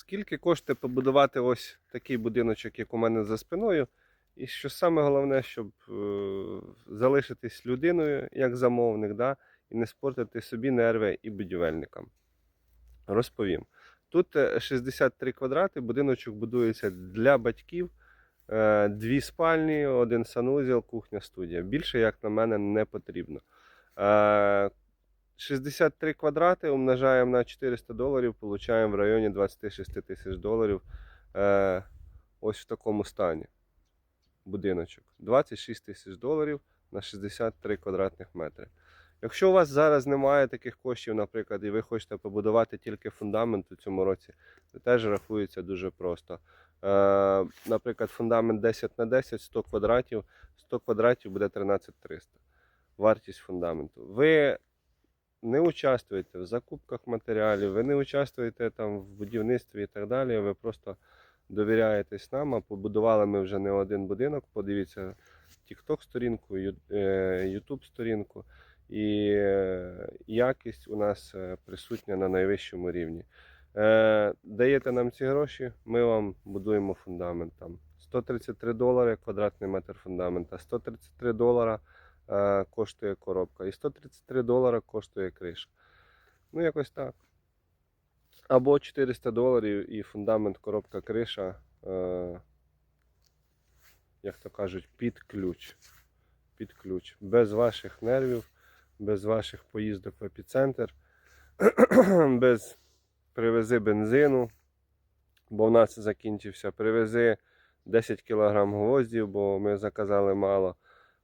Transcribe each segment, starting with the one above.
Скільки коштує побудувати ось такий будиночок, як у мене за спиною? І що саме головне, щоб е, залишитись людиною як замовник, да, і не спортити собі нерви і будівельникам. Розповім. Тут е, 63 квадрати, будиночок будується для батьків, е, дві спальні, один санузел, кухня, студія. Більше, як на мене, не потрібно. Е, 63 квадрати умножаємо на 400 доларів, получаємо в районі 26 тисяч доларів. Е, ось в такому стані. Будиночок. 26 тисяч доларів на 63 квадратних метри. Якщо у вас зараз немає таких коштів, наприклад, і ви хочете побудувати тільки фундамент у цьому році, це теж рахується дуже просто. Е, наприклад, фундамент 10 на 10, 100 квадратів, 100 квадратів буде 13 300. Вартість фундаменту. Ви не участвуєте в закупках матеріалів, ви не участвуєте там в будівництві і так далі. Ви просто довіряєтесь нам, а побудували ми вже не один будинок. Подивіться TikTok сторінку, YouTube сторінку. І е, якість у нас е, присутня на найвищому рівні. Е, Даєте нам ці гроші, ми вам будуємо фундамент. Там 133 долари квадратний метр фундамента, 133 долара е, коштує коробка і 133 долара коштує криша. Ну, якось так. Або 400 доларів і фундамент, коробка, криша, е, як то кажуть, під ключ. Під ключ. Без ваших нервів, без ваших поїздок в епіцентр, без привези бензину, бо в нас закінчився. Привези 10 кг гвоздів, бо ми заказали мало.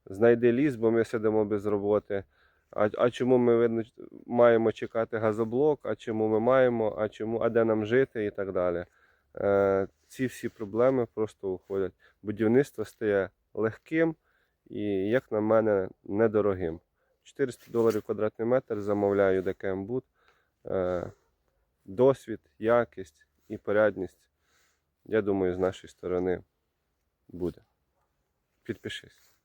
Знайди ліс, бо ми сидимо без роботи. А, а чому ми видно, маємо чекати газоблок, а чому ми маємо, а чому, а де нам жити і так далі. Е, ці всі проблеми просто уходять. Будівництво стає легким і, як на мене, недорогим. 400 доларів квадратний метр замовляю ДКМ Буд. Е, досвід, якість і порядність, я думаю, з нашої сторони буде. Підпишись.